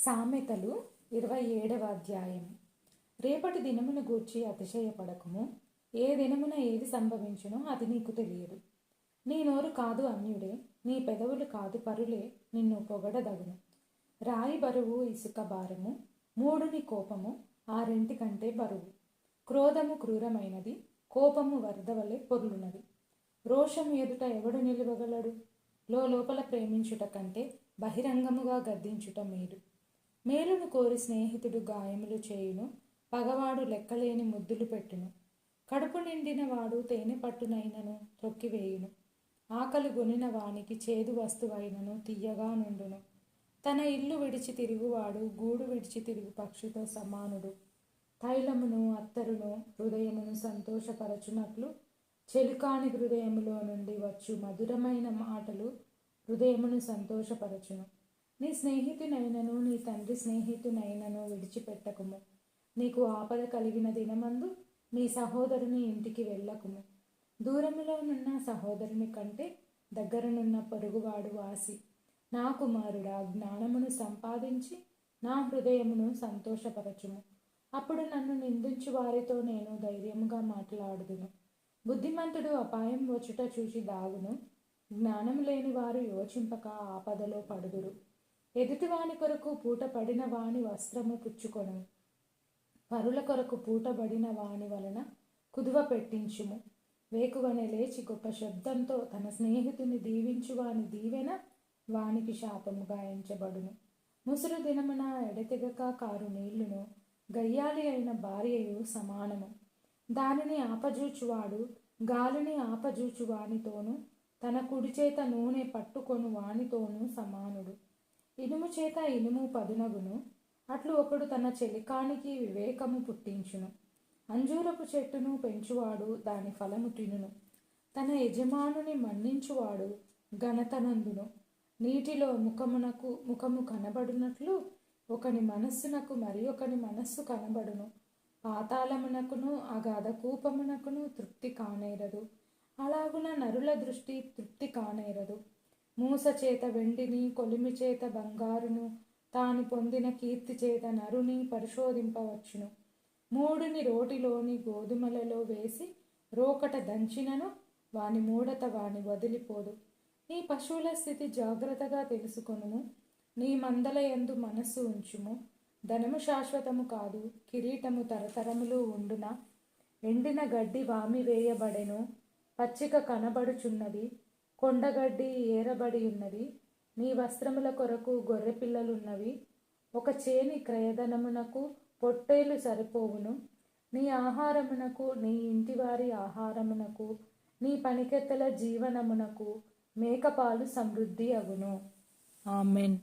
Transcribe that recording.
సామెతలు ఇరవై ఏడవ అధ్యాయం. రేపటి దినమును గూర్చి అతిశయపడకము. ఏ దినమున ఏది సంభవించునో అది నీకు తెలియదు. నీ నోరు కాదు అన్యుడే నీ పెదవులు కాదు పరులే నిన్ను పొగడదగును. రాయి బరువు ఇసుక భారము మూడుని కోపము ఆరింటి కంటే బరువు. క్రోధము క్రూరమైనది కోపము వరదవలే పొర్లున్నది రోషము ఎదుట ఎవడు నిలువగలడు? లోపల ప్రేమించుట కంటే బహిరంగముగా గద్దించుట మేలు. మేలును కోరి స్నేహితుడు గాయములు చేయును పగవాడు లెక్కలేని ముద్దులు పెట్టును. కడుపు నిండిన వాడు తేనె పట్టునైనను త్రొక్కివేయును ఆకలి గొనిన వానికి చేదు వస్తువైనను తీయగా నుండును. తన ఇల్లు విడిచి తిరుగువాడు గూడు విడిచి తిరుగు పక్షితో సమానుడు. తైలమును అత్తరును హృదయమును సంతోషపరచునట్లు చెలుకాని హృదయములో నుండి వచ్చు మధురమైన మాటలు హృదయమును సంతోషపరచును. నీ స్నేహితునైనను నీ తండ్రి స్నేహితునైనను విడిచిపెట్టకుము. నీకు ఆపద కలిగిన దినమందు నీ సహోదరుని ఇంటికి వెళ్ళకుము. దూరములోనున్న సహోదరుని కంటే దగ్గరనున్న పొరుగువాడు వాసి నా కుమారుడా జ్ఞానమును సంపాదించి నా హృదయమును సంతోషపరచుము. అప్పుడు నన్ను నిందించు వారితో నేను ధైర్యముగా మాట్లాడుదును. బుద్ధిమంతుడు అపాయం వచ్చుట చూసి దాగును. జ్ఞానం లేని వారు యోచింపక ఆపదలో పడుదురు. ఎదుటివాని కొరకు పూట పడిన వాని వస్త్రము పుచ్చుకొను. పరుల కొరకు పూటబడిన వాని వలన కుదువ పెట్టించుము. వేకువనే లేచి గొప్ప శబ్దంతో తన స్నేహితుని దీవించు వాని దీవెన వానికి శాపము గాయించబడును ముసురు దినమున ఎడతెగక కారు నీళ్ళును గయ్యాలి అయిన భార్యయు సమానము. దానిని ఆపజూచువాడు గాలిని ఆపజూచు వానితోనూ తన కుడి చేత నూనె పట్టుకొను వానితోనూ సమానుడు. ఇనుము చేత ఇనుము పదునగును. అట్లు ఒకడు తన చెలికానికి వివేకము పుట్టించును. అంజూరపు చెట్టును పెంచువాడు దాని ఫలము తినును. తన యజమానుని మన్నించువాడు ఘనతనందును. నీటిలో ముఖమునకు ముఖము కనబడినట్లు ఒకని మనస్సునకు మరి ఒకని మనస్సు కనబడును. పాతాళమునకును అగాధ కూపమునకును తృప్తి కానేరదు. అలాగున నరుల దృష్టి తృప్తి కానేరదు. మూస చేత వెండిని కొలిమి చేత బంగారును తాను పొందిన కీర్తి చేత నరుని పరిశోధింపవచ్చును. మూడుని రోటిలోని గోధుమలలో వేసి రోకట దంచినను వాని మూడత వాని వదిలిపోదు. నీ పశువుల స్థితి జాగ్రత్తగా తెలుసుకొనుము. నీ మందల ఎందు మనస్సు ఉంచుము. ధనము శాశ్వతము కాదు కిరీటము తరతరములు ఉండున? ఎండిన గడ్డి వామి వేయబడెను. పచ్చిక కనబడుచున్నది. కొండగడ్డి ఏరబడి ఉన్నది. నీ వస్త్రముల కొరకు గొర్రెపిల్లలున్నవి ఒక చేని క్రయధనమునకు పొట్టేలు సరిపోవును. నీ ఆహారమునకు నీ ఇంటివారి ఆహారమునకు నీ పనికెత్తల జీవనమునకు మేకపాలు సమృద్ధి అగును. ఆమెన్.